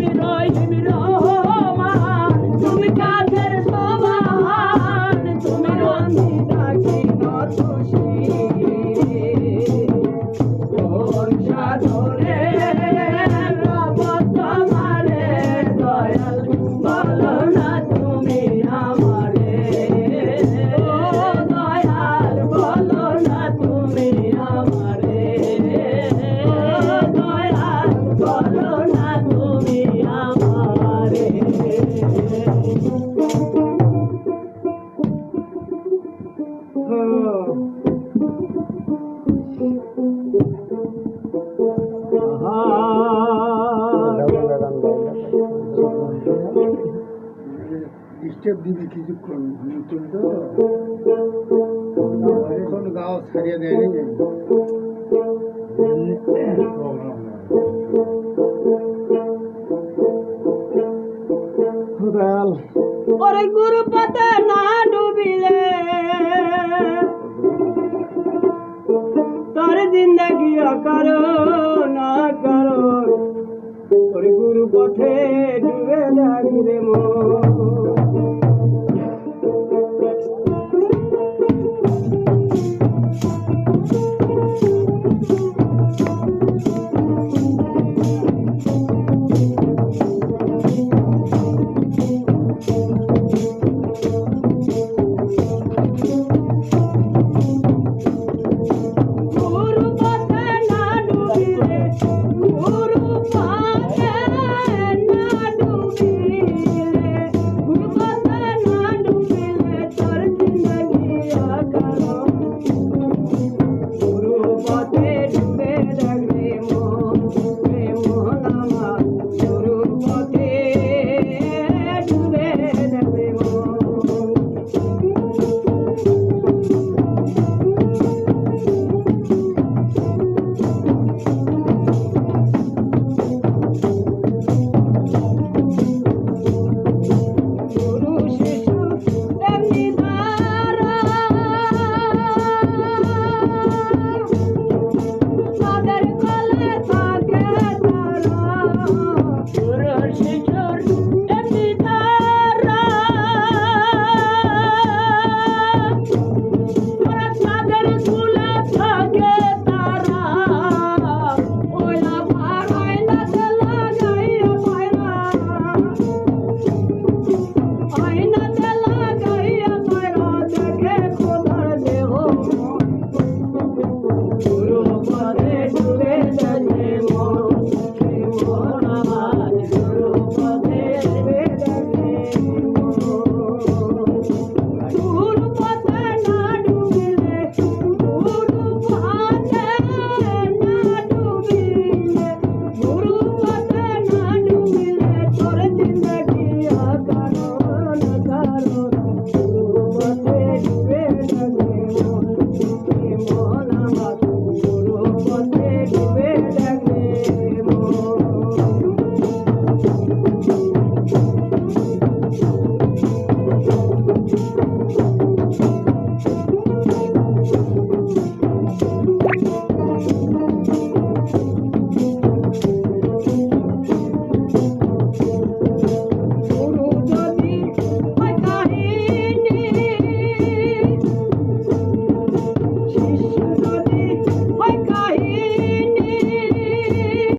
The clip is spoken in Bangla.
me দিবি কিছুক্ষণ নতুন তো? এখন গাও ছাড়িয়ে দেয়নি। করো না করো। গুরু পথে ডুবে লাগি রে মো